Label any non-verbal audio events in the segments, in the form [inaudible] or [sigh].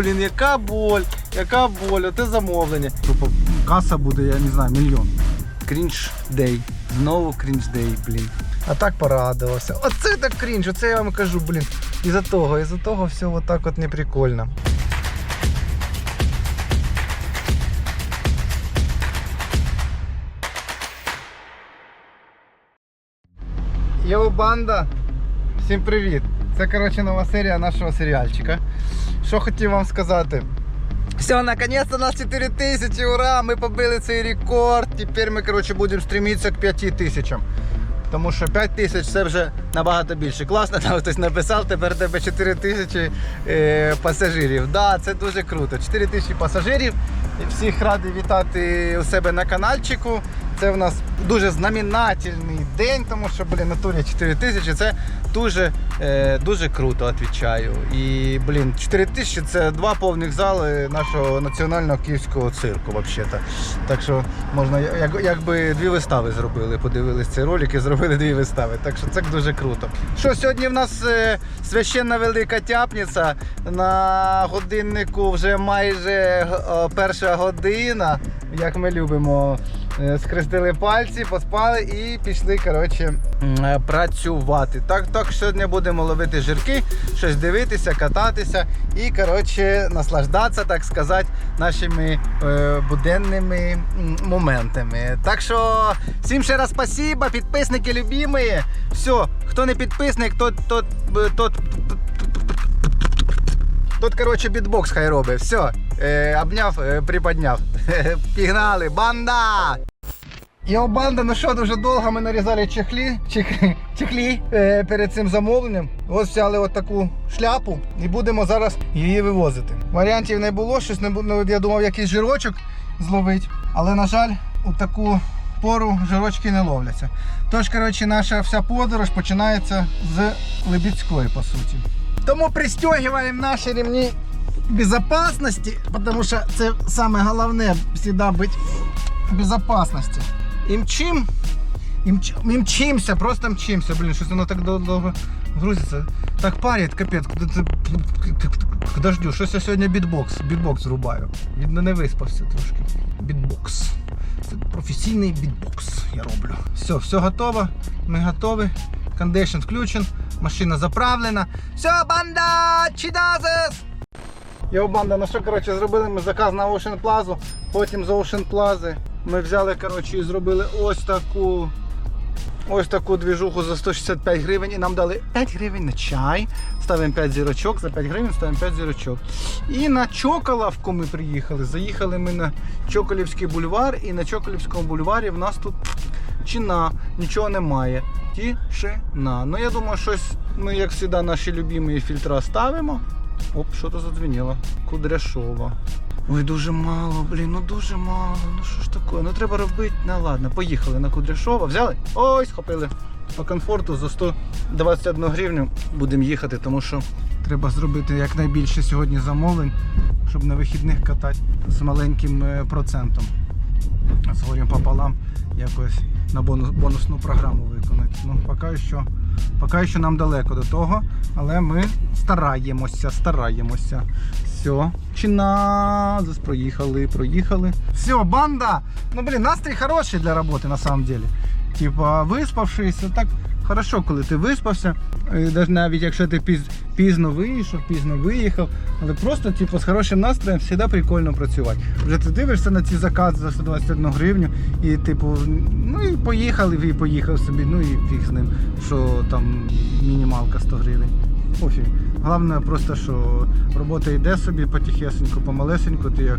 блін, яка боль, яка боль, оте замовлення. Тупо каса буде, я не знаю, мільйон. Крінж дей. Знову крінж дей, блін. А так порадувався. Оце так крінж, оце я вам кажу, блін. Із-за того, із-за того все отак от не прикольно. Йоу, банда! Всім привіт! Це коротше нова серія нашого серіальчика. Що хотів вам сказати? Все, наконец-то нас 4000, ура! Ми побили цей рекорд. Тепер ми, коротше, будемо стремитися к 5000. Тому що 5 тисяч це вже набагато більше. Класно, [laughs] там хтось написав, тепер тебе 4 тисячі е, пасажирів. Да, це дуже круто. 4 тисячі пасажирів. Всіх радий вітати у себе на каналчику. Це в нас дуже знаменательний день, тому що, блін, натурі 4 тисячі це дуже, е, дуже круто, відповідаю. І, блін, 4 тисячі це два повних зали нашого національного київського цирку, взагалі. Так що можна, як, якби дві вистави зробили, подивились цей ролик і зробили дві вистави. Так що це дуже круто. Що сьогодні в нас е, священна велика тяпниця. На годиннику вже майже е, перша година, як ми любимо. Е, Скрестили пальці, поспали і пішли коротше, е, працювати. Так, так сьогодні будемо ловити жирки, щось дивитися, кататися і коротше, наслаждатися, так сказати, нашими е, буденними моментами. Так що всім ще раз спасибо, підписники любимі. Все, хто не підписник, тот, тот, е, тот, Тут, коротше, бітбокс хай робить. Все, обняв, приподняв. [laughs] Пігнали, банда! Йо, банда, ну що, дуже довго ми нарізали чехлі, чехлі, чехлі е, перед цим замовленням. Ось взяли от шляпу і будемо зараз її вивозити. Варіантів не було, щось не було. Ну, я думав, якийсь жирочок зловить. Але, на жаль, у таку пору жирочки не ловляться. Тож, коротше, наша вся подорож починається з Либідської, по суті. Тому пристегиваем наши ремни безопасности, потому что це самое головне всегда быть в безопасности. І мчим, і, мч, і мчимся, просто мчимся. Блін, щось воно так дов- довго грузиться. Так парить, капець. Подождю, щось я сьогодні бітбокс, бітбокс рубаю. Видно, не виспався трошки. Бітбокс. Це професійний бітбокс я роблю. Все, все готово. Ми готові. Кондишн включен, машина заправлена. Все, банда! Чидазес! Йо, банда, ну що, коротше, зробили ми заказ на Ocean Plaza, потім з Ocean Plaza ми взяли, коротше, і зробили ось таку ось таку двіжуху за 165 гривень і нам дали 5 гривень на чай. Ставимо 5 зірочок, за 5 гривень ставимо 5 зірочок. І на Чоколавку ми приїхали. Заїхали ми на Чоколівський бульвар, і на Чоколівському бульварі в нас тут чина, нічого немає. Тишина. Ну я думаю, щось ми, як завжди, наші любимі фільтра ставимо. Оп, що то задзвеніло. Кудряшова. Ой, дуже мало, блін, ну дуже мало. Ну що ж таке? Ну треба робити. Ну ладно, поїхали на Кудряшова. Взяли? Ой, схопили. По комфорту за 121 гривню будемо їхати, тому що треба зробити якнайбільше сьогодні замовлень, щоб на вихідних катати з маленьким е, процентом. З горем пополам якось на бонус, бонусну програму виконати. Ну, поки що, поки що нам далеко до того, але ми стараємося, стараємося. Все, чина, Зас проїхали, проїхали. Все, банда! Ну блін, настрій хороший для роботи на самом деле. Типа, виспавшись, так хорошо, коли ти виспався. Е, Навіть якщо ти піз, пізно вийшов, пізно виїхав, але просто типу, з хорошим настроєм завжди прикольно працювати. Вже ти дивишся на ці закази за 121 гривню і типу, ну і поїхали, і поїхав собі, ну і фіг з ним, що там мінімалка 100 гривень. Пофіг. Головне просто, що робота йде собі потихесеньку, помалесеньку, ти як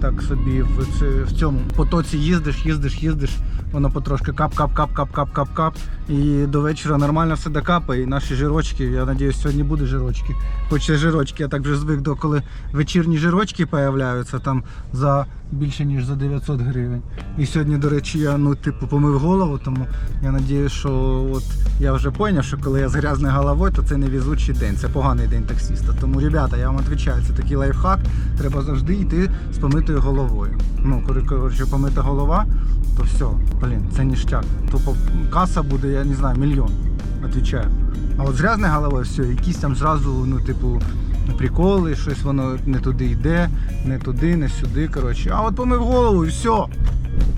так собі в, цьому потоці їздиш, їздиш, їздиш, воно потрошки кап, кап, кап, кап, кап, кап, кап. І до вечора нормально все докапає. І наші жирочки, я сподіваюся, сьогодні буде жирочки. Хоч жирочки, я так вже звик до коли вечірні жирочки появляються там за більше ніж за 900 гривень. І сьогодні, до речі, я ну, типу, помив голову, тому я сподіваюся, що от я вже зрозумів, що коли я з грязною головою, то це не візучий день, це поганий день таксіста. Тому, ребята, я вам відповідаю, це такий лайфхак. Треба завжди йти з помитою головою. Ну, коротше, помита голова, то все, блін, це ніштяк. Тупо каса буде, я не знаю, мільйон. Отвічаю. А от з грязною головою все, якісь там зразу, ну, типу, приколи, щось воно не туди йде, не туди, не сюди. Коротше. А от помив голову і все.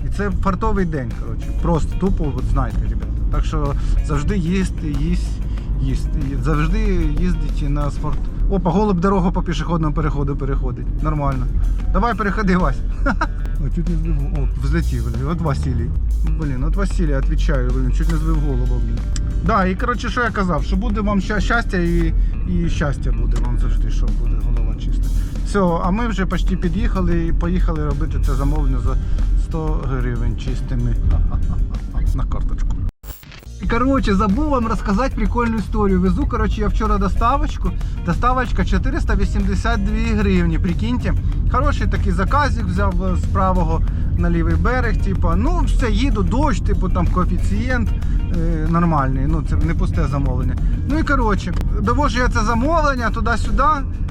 І це фартовий день. Коротше. Просто тупо, от знайте, ребята. Так що завжди їсти, їсть, їсти. Завжди їздіть на спорт. Опа, голуб дорогу по пішохідному переходу переходить. Нормально. Давай переходи, Вась. [laughs] О, чуть не збив. О, взлетів, блін. От Василій. Блін, от Василій, відповідаю, блін, чуть не збив голову, блін. Да, і коротше, що я казав, що буде вам ща- щастя і, і щастя буде вам завжди, що буде голова чиста. Все, а ми вже почти під'їхали і поїхали робити це замовлення за 100 гривень чистими [laughs] на карточку. Короче, забув вам розказати прикольну історію. Везу, короче, я вчора доставочку. Доставочка 482 гривні. Прикиньте. Хороший такий заказик взяв з правого на лівий берег. Типу, ну все, їду, дощ, типу там коефіцієнт е, нормальний. Ну це не пусте замовлення. Ну і коротше, довожу я це замовлення туди-сюди,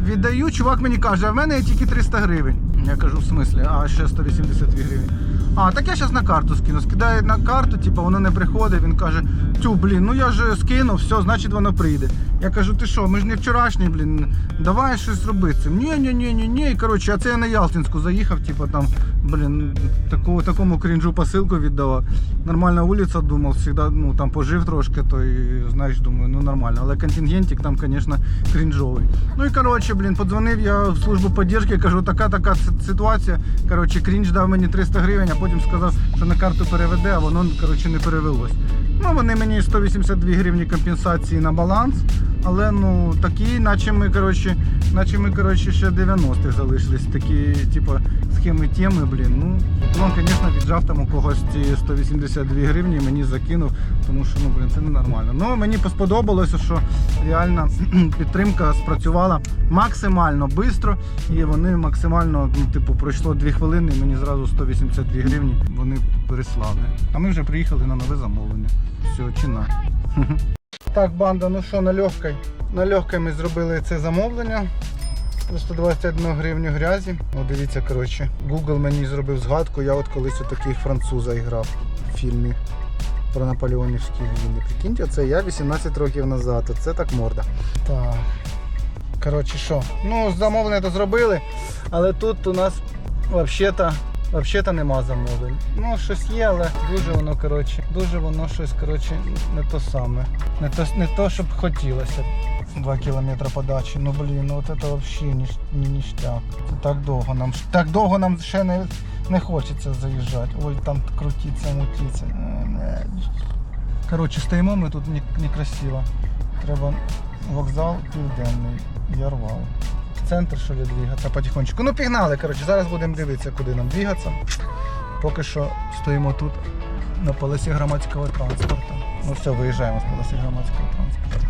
віддаю. Чувак мені каже, а в мене є тільки 300 гривень. Я кажу, в смислі, а ще 182 гривні. А, так я зараз на карту скину. Скидає на карту, типу, воно не приходить. Він каже, тю, блін, ну я ж скинув, все, значить воно прийде. Я кажу, ти що, ми ж не вчорашні, блін, давай щось робити. з цим». Ні, ні, ні, ні, ні. Коротше, а це я на Ялтинську заїхав, типу там, блін, таку, такому крінжу посилку віддавав. Нормальна вулиця, думав, завжди, ну там пожив трошки, то і знаєш, думаю, ну нормально. Але контингентик там, звісно, крінжовий. Ну і коротше, блін, подзвонив я в службу підтримки, кажу, така така ситуація. Коротше, крінж дав мені 300 гривень, а потім сказав, що на карту переведе, а воно коротше не перевелось. Ну вони мені 182 гривні компенсації на баланс. Але ну такі, наче ми коротше, наче ми коротше ще 90-х залишились. Такі, типу, схеми теми, блін. Ну, він, звісно, віджав там у когось ці 182 гривні, мені закинув, тому що ну, блін, це ненормально. Ну мені сподобалося, що реально [clears throat] підтримка спрацювала максимально швидко, і вони максимально, ну, типу, пройшло 2 хвилини, і мені зразу 182 гривні вони переслали. А ми вже приїхали на нове замовлення. Все, чина. [laughs] Так, банда, ну що, на легкой. На легкой ми зробили це замовлення. За 121 гривню грязі. О, дивіться, коротше. Google мені зробив згадку. Я от колись у таких француза грав в фільмі про наполеонівські війни. Прикиньте, це я 18 років назад. Оце так морда. Так. Коротше, що? Ну, замовлення то зробили, але тут у нас взагалі-то Взагалі нема замовлень. Ну, щось є, але дуже воно, коротше, дуже воно щось, коротше, не то саме. Не то, не то щоб хотілося. 2 кілометри подачі. Ну блін, ну от це взагалі ніж, ні, ніштяк. Це так довго нам так довго нам ще не, не хочеться заїжджати. Ой, там крутиться, мутиться. Е. Коротше, стоїмо ми тут не- некрасиво. Треба вокзал південний. Я. В центр що ли двигатися потихонечку. Ну пігнали, коротше, зараз будемо дивитися, куди нам двигатися. Поки що стоїмо тут на полосі громадського транспорту. Ну все, виїжджаємо з полосі громадського транспорту.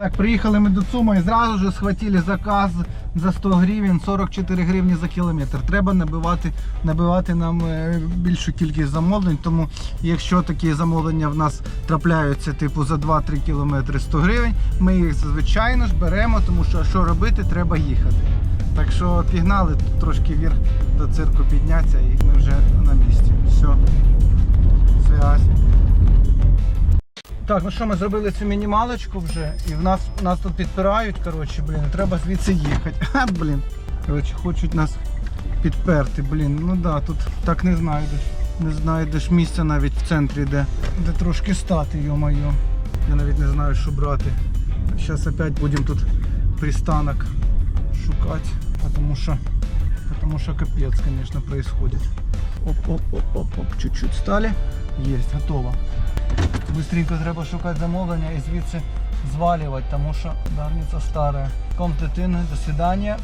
Так, приїхали ми до Цума і зразу ж схватили заказ за 100 гривень, 44 гривні за кілометр. Треба набивати, набивати нам е, більшу кількість замовлень, тому якщо такі замовлення в нас трапляються типу за 2-3 кілометри 100 гривень, ми їх звичайно ж беремо, тому що що робити, треба їхати. Так що пігнали трошки вверх до цирку піднятися і ми вже на місці. Все. Связь. Так, ну що, ми зробили цю мінімалочку вже, і в нас, нас тут підпирають, коротше, блін, треба звідси їхати. [laughs] А, блін. Коротше, хочуть нас підперти, блін. Ну да, тут так не знайдеш. Не знайдеш місця навіть в центрі, де, де трошки стати, йо-моє. Я навіть не знаю, що брати. Зараз опять будемо тут пристанок шукати, тому що, тому що капець, звісно, происходит. Оп-оп-оп-оп-оп, чуть-чуть стали. Есть, готово. Быстренько треба шукати замовлення і звідси звалювати, тому що давниця стара. Ком дитини, до свидання.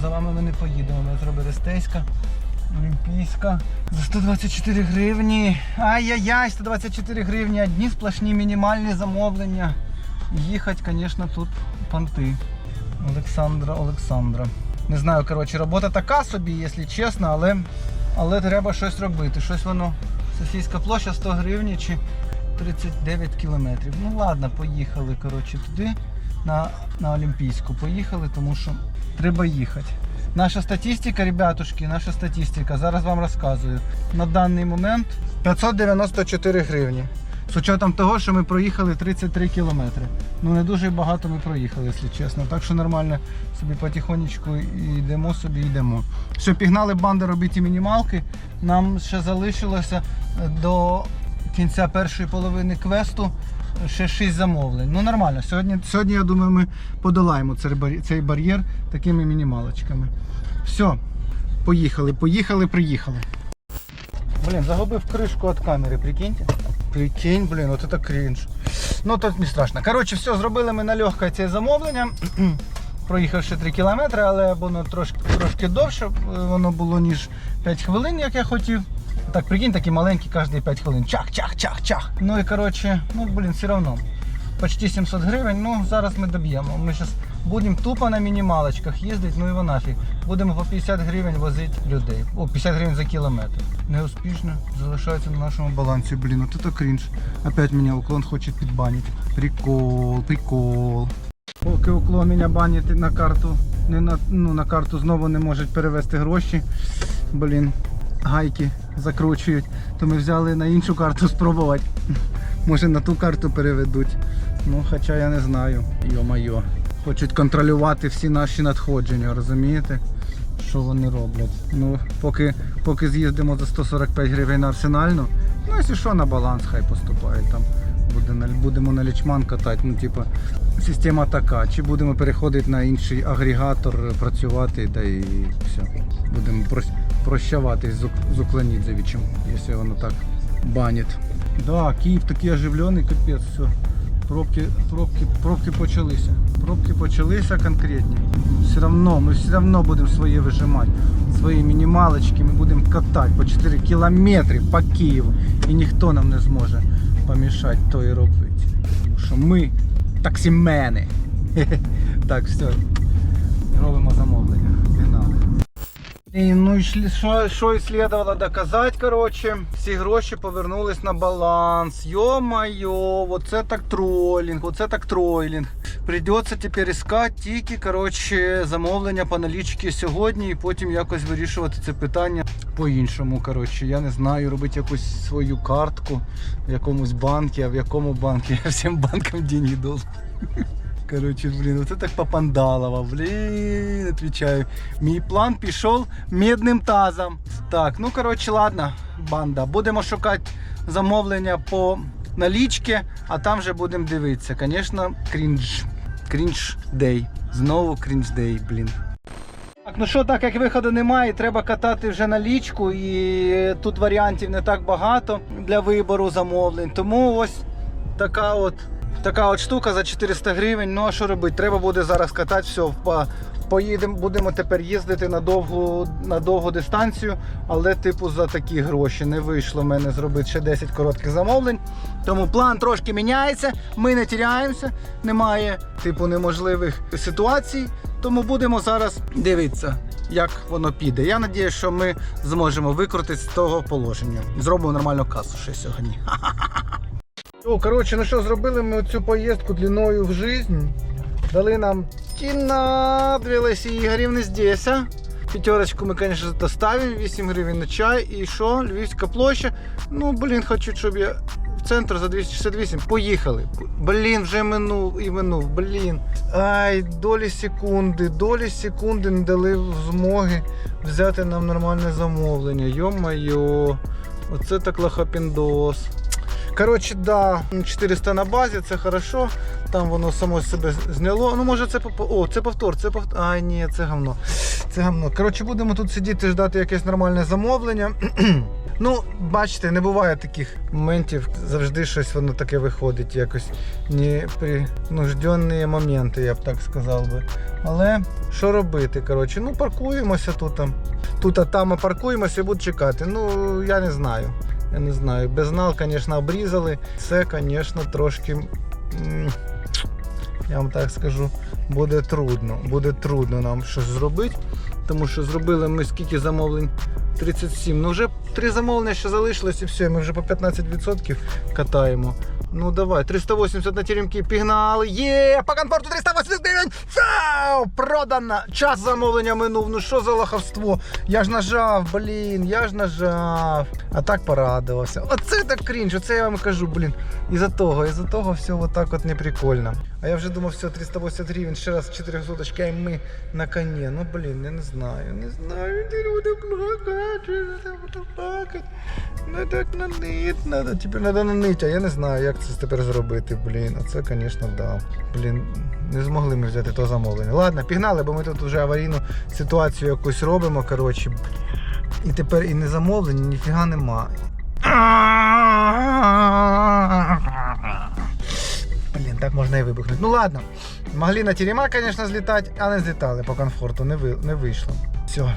За вами ми не поїдемо. Ми зробили стейська, олімпійська. За 124 гривні. Ай-яй-яй, 124 гривні. Одні сплошні мінімальні замовлення. Їхати, звісно, тут понти. Олександра Олександра. Не знаю, коротше, робота така собі, якщо чесно, але, але треба щось робити. Щось воно. Софійська площа 100 гривень чи 39 кілометрів. Ну ладно, поїхали коротше, туди, на, на Олімпійську. Поїхали, тому що треба їхати. Наша статистика, ребятушки, наша статистика, зараз вам розказую. На даний момент 594 гривні. З учетом того, що ми проїхали 33 кілометри. Ну не дуже багато ми проїхали, якщо чесно. Так що нормально собі потихонечку йдемо собі йдемо. Все, пігнали банди робити мінімалки. Нам ще залишилося е, до кінця першої половини квесту ще 6 замовлень. Ну нормально. Сьогодні, сьогодні я думаю, ми подолаємо цей бар'єр, такими мінімалочками. Все, поїхали, поїхали, приїхали. Блін, загубив кришку від камери, прикиньте. Прикинь, блін, от це крінж. Ну тут не страшно. Коротше, все, зробили ми на легке це замовлення. [clears throat] Проїхавши 3 кілометри, але воно трошки, трошки довше, е, воно було ніж 5 хвилин, як я хотів. Так, прикинь, такі маленькі кожні 5 хвилин. Чах, чах, чах, чах. Ну і коротше, ну блін, все одно. Почти 700 гривень, ну зараз ми доб'ємо. Ми зараз будемо тупо на мінімалочках їздити, ну і нафіг. Будемо по 50 гривень возити людей. О, 50 гривень за кілометр. Неуспішно залишається на нашому балансі. Блін, от це крінж. Опять мене уклон хоче підбанити. Прикол, прикол. Поки уклон мене банить на карту, не на, ну, на карту знову не можуть перевести гроші. Блін, гайки закручують. То ми взяли на іншу карту спробувати. Може на ту карту переведуть. Ну, хоча я не знаю. Йо-майо. Хочуть контролювати всі наші надходження, розумієте? Що вони роблять? Ну, поки, поки з'їздимо за 145 гривень на арсенальну, ну якщо що на баланс, хай поступають там. Буде, будемо на лічман катати, ну типа система така. Чи будемо переходити на інший агрегатор, працювати, та і все. Будемо прос- прощаватись з, Ук- з Уклонідзевичем, якщо воно так банить. Да, Київ такий оживлений, капець, все. Пробки, пробки, пробки почалися. Пробки почалися конкретні. Все одно, ми все одно будемо своє вижимати. Свої мінімалочки ми будемо катати по 4 кілометри по Києву. І ніхто нам не зможе помішати то і робити. Тому що ми таксімени. [laughs] Так, все. Робимо замовлення. І, ну і що, що і слідувало доказати, коротше, всі гроші повернулись на баланс. Йо-майо, оце так тролінг, оце так тройлінг. Придеться тепер іскати тільки коротше, замовлення по налічці сьогодні і потім якось вирішувати це питання по-іншому. Коротше, я не знаю, робити якусь свою картку в якомусь банку, а в якому банку [laughs] я всім банкам деньги должен. Короче, блін, оце так попандалово, блін, отвечаю. Мій план пішов медним тазом. Так, ну коротше, ладно, банда. Будемо шукати замовлення по налічці, а там вже будемо дивитися. Звісно, крінж. Крінж дей. Знову крінж дей, блін. Так, ну що, так як виходу немає, треба катати вже налічку, і тут варіантів не так багато для вибору замовлень. Тому ось така от така от штука за 400 гривень. Ну а що робити? Треба буде зараз катати все. Поїдемо, будемо тепер їздити на довгу, на довгу дистанцію, але типу за такі гроші не вийшло в мене зробити ще 10 коротких замовлень. Тому план трошки міняється, ми не тіряємося, немає типу неможливих ситуацій. Тому будемо зараз дивитися, як воно піде. Я сподіваюся, що ми зможемо викрутити з того положення. Зробимо нормальну касу ще сьогодні. [laughs] О, коротше, ну що, зробили ми цю поїздку длиною в жизнь. Дали нам кіна дві Ігорівни здесь. а. Пятерочку ми, конечно, доставим, 8 гривень на чай. І що? Львівська площа. Ну, блін, хочу, щоб я в центр за 268. Поїхали. Блін, вже минув і минув. Блін. Ай, долі секунди, долі секунди не дали змоги взяти нам нормальне замовлення. Йо-майо. Оце так лохапіндос. Коротше, да, 400 на базі, це хорошо. Там воно само себе зняло. Ну, може, це О, це повтор, це повтор. Ай, ні, це говно. Це говно. Коротше, будемо тут сидіти, ждати якесь нормальне замовлення. [clears throat] ну, бачите, не буває таких моментів. Завжди щось воно таке виходить, якось непринужденні моменти, я б так сказав би. Але що робити? Коротше, ну паркуємося тут. Тут а там паркуємося і буду чекати. Ну, я не знаю. Я не знаю. Безнал, звісно, обрізали. Це, звісно, трошки. Я вам так скажу, буде трудно. Буде трудно нам щось зробити. Тому що зробили ми скільки замовлень? 37. Ну вже три замовлення ще залишилось і все. Ми вже по 15% катаємо. Ну давай, 380 на теремки пігнали. Є, по комфорту 380 гривень. Фау! Продано. Час замовлення минув. Ну що за лохавство? Я ж нажав, блін, я ж нажав. А так порадувався. Оце так крінж, оце я вам кажу, блін. Із-за того, із-за того все отак от не прикольно. А я вже думав, все, 380 гривень, ще раз 4 соточки, і ми на коні. Ну блін, я не знаю, не знаю, де люди плакати, люди плакати. Ну так на нит надо, тепер треба на нить, а я не знаю, як це тепер зробити, блін. Оце, звісно, да. Блін, не змогли ми взяти то замовлення. Ладно, пігнали, бо ми тут вже аварійну ситуацію якусь робимо, коротше. І тепер і не замовлення, ніфіга нема. Блін, так можна і вибухнути. Ну ладно. Могли на терема, звісно, злітати, а не злітали по комфорту, не, ви, не вийшло. Все,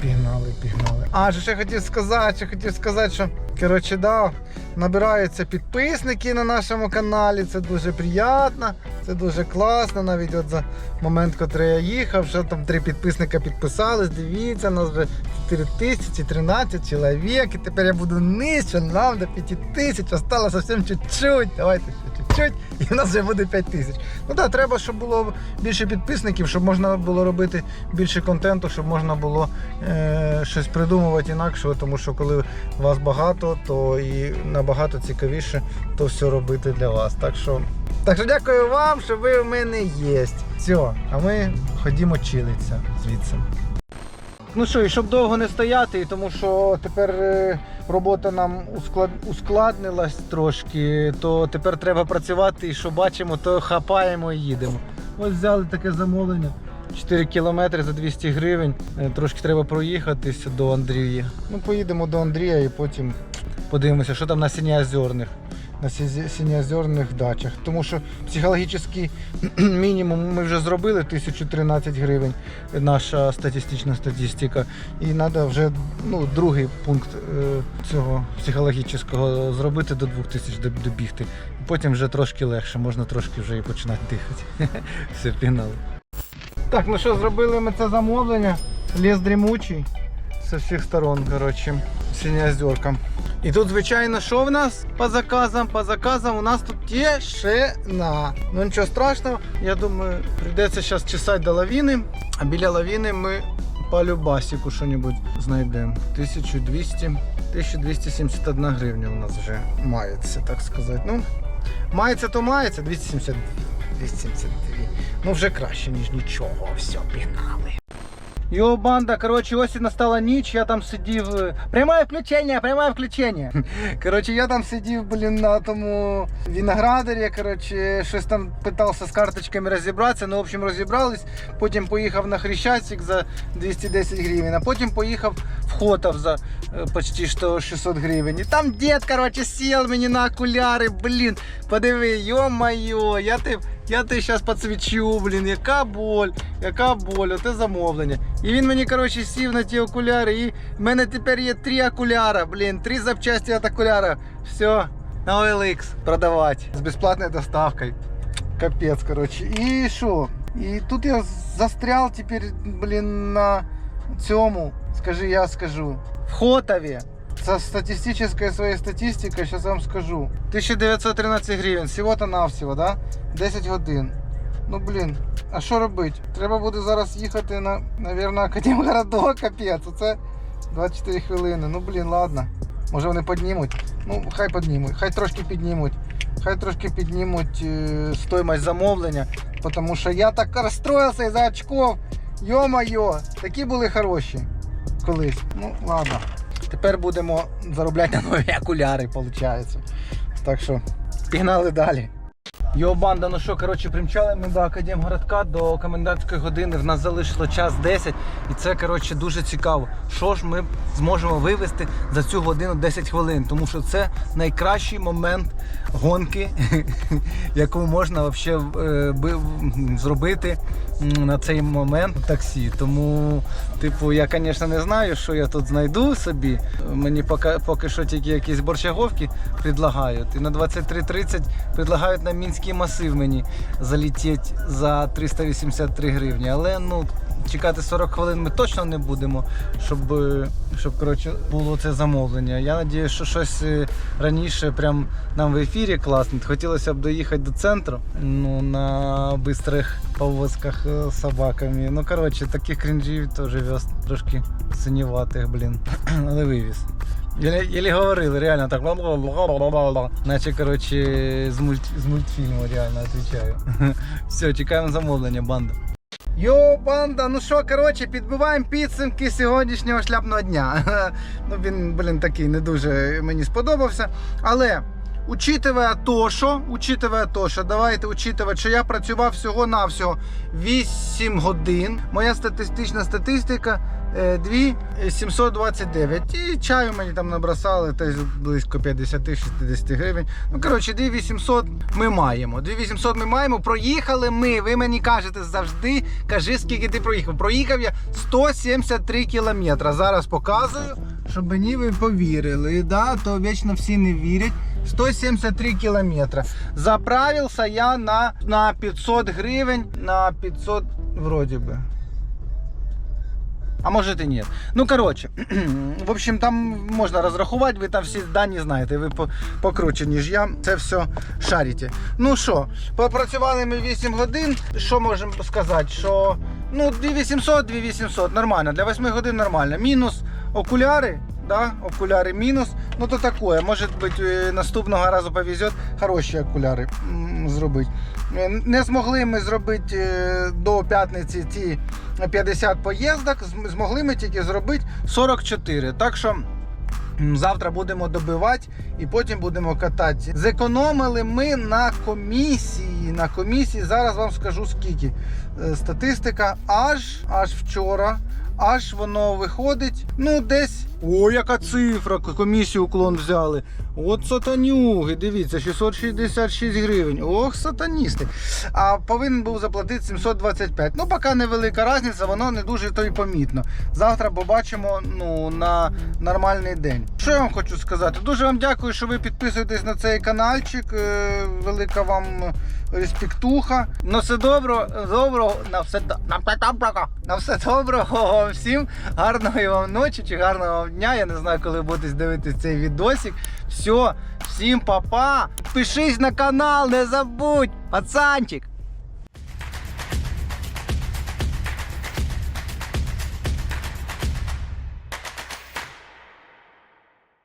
пігнали, пігнали. А, що ще хотів сказати, ще хотів сказати, що коротше, да, набираються підписники на нашому каналі. Це дуже приємно, це дуже класно. Навіть от за момент, коли я їхав, що там три підписника підписались. Дивіться, нас вже 4013 чоловік. І тепер я буду нижче, нам до 5000. Осталось зовсім чуть-чуть. Давайте чуть-чуть, і в нас вже буде 5 тисяч. Ну так, треба, щоб було більше підписників, щоб можна було робити більше контенту, щоб можна було е, щось придумувати інакше, тому що коли вас багато, то і набагато цікавіше то все робити для вас. Так що, так що дякую вам, що ви в мене є. Все, а ми ходімо чилитися звідси. Ну що, і щоб довго не стояти, тому що тепер е, робота нам ускладнилась трошки, то тепер треба працювати і що бачимо, то хапаємо і їдемо. Ось взяли таке замовлення. 4 кілометри за 200 гривень. Е, Трошки треба проїхатися до Андрія. Ну, поїдемо до Андрія і потім подивимося, що там на Сіньоозерних. На Сі- Сіньоозерних дачах. Тому що психологічний [clears throat] мінімум ми вже зробили 1013 гривень наша статистична статистика. І треба вже ну, другий пункт е, цього психологічного зробити до 2000 добігти. Потім вже трошки легше, можна трошки вже і починати дихати. [laughs] Все, пігнали. Так, ну що, зробили ми це замовлення. Ліс дрімучий з усіх сторон, коротше, синьоозерка. І тут, звичайно, що в нас по заказам? По заказам у нас тут тишина. Ну нічого страшного, я думаю, прийдеться зараз чесати до лавіни, а біля лавіни ми по любасіку що-небудь знайдемо. 1200, 1271 гривня у нас вже мається, так сказати. Ну, мається, то мається, 272. 272. Ну вже краще, ніж нічого. Все, пігнали. Його банда, коротше, ось настала ніч, я там сидів. е, Пряме включення, пряме включення. [laughs] Коротше, я там сидів, блін, на тому виноградарі, коротше, щось там питався з карточками розібратися, ну, в общем, розібрались. Потім поїхав на Хрещатик за 210 гривень, а потім поїхав в Хотов за е, почти що 600 гривень. І там дід, коротше, сів мені на окуляри, блін, подиви, йо-моє, я ти... Я тебе зараз підсвічу, блін, яка боль, яка боль, оте замовлення. І він мені, коротше, сів на ті окуляри, і в мене тепер є три окуляра, блін, три запчасті від окуляра. Все, на OLX продавати з безплатною доставкою. Капець, коротше. І що? І тут я застрял тепер, блін, на цьому, скажи, я скажу, в Хотові. Це статистична своя статистика, зараз вам скажу. 1913 гривень, всього-то навсього, да? 10 годин. Ну блін, а що робити? Треба буде зараз їхати на, навірно, Академгородок, [laughs] капець. Оце 24 хвилини. Ну блін, ладно. Може вони піднімуть? Ну, хай піднімуть, хай трошки піднімуть. Хай трошки піднімуть е, стоїмость замовлення, тому що я так розстроївся із-за очков. Йо-моє, такі були хороші колись. Ну, ладно. Тепер будемо заробляти на нові окуляри, виходить. Так що, пігнали далі. Йо, банда, ну що, коротше, примчали ми до Академгородка, до комендантської години. В нас залишило час 10. І це, коротше, дуже цікаво. Що ж ми зможемо вивезти за цю годину 10 хвилин. Тому що це найкращий момент гонки, [laughs] яку можна вообще, е, зробити на цей момент в таксі. Тому, типу, я, звісно, не знаю, що я тут знайду собі. Мені поки, поки що тільки якісь борщаговки предлагають. І на 23.30 предлагають на мінський масив мені залетіти за 383 гривні. Але ну чекати 40 хвилин ми точно не будемо, щоб, е, щоб коротше, було це замовлення. Я сподіваюся, що щось е, раніше прям нам в ефірі класно. Хотілося б доїхати до центру ну, на бистрих повозках е, з собаками. Ну, коротше, таких крінжів теж вез трошки синіватих, блін. [clears throat] Але вивіз. Єлі, говорили, реально так. Наче, коротше, з, мульт, з мультфільму, реально відповідаю. [laughs] Все, чекаємо замовлення, банда. Йо, банда, ну що, коротше, підбиваємо підсумки сьогоднішнього шляпного дня. [laughs] ну він, блін, такий не дуже мені сподобався. Але. Учитывая то, що, учитывая то, що давайте учитывать, що я працював всього-навсього 8 годин. Моя статистична статистика е, 2729. І чаю мені там набросали десь близько 50-60 гривень. Ну, коротше, 2800 ми маємо. 2800 ми маємо. Проїхали ми. Ви мені кажете завжди, кажи, скільки ти проїхав. Проїхав я 173 кілометри. Зараз показую, щоб мені ви повірили. Да? То вічно всі не вірять. 173 кілометри. Заправився я на, на 500 гривень, на 500 вроді би. А може і ні. Ну, коротше, [clears throat] в общем, там можна розрахувати, ви там всі дані знаєте, ви покруче, ніж я. Це все шарите. Ну що, попрацювали ми 8 годин. Що можемо сказати? Що ну, 2800, 2800, нормально. Для 8 годин нормально. Мінус окуляри. Да, окуляри мінус. Ну то такое. Може бути наступного разу повезет хороші окуляри зробити. Е, Не змогли ми зробити е, до п'ятниці ці 50 поїздок. Змогли ми тільки зробити 44. Так що. Завтра будемо добивати і потім будемо катати. Зекономили ми на комісії. На комісії зараз вам скажу скільки. Е, Статистика аж аж вчора. Аж воно виходить. Ну, десь. О, яка цифра! Комісію уклон взяли. От сатанюги, дивіться, 666 гривень. Ох, сатаністи. А повинен був заплатити 725. Ну, поки невелика різниця, воно не дуже то й помітно. Завтра побачимо ну, на нормальний день. Що я вам хочу сказати? Дуже вам дякую, що ви підписуєтесь на цей каналчик. Е, Велика вам респектуха. На все добро, доброго, на все, на доброго, на все доброго всім. Гарної вам ночі чи гарного вам дня. Я не знаю, коли будете дивитись цей відосик. Все, всім па-па. Пишись на канал, не забудь, пацанчик.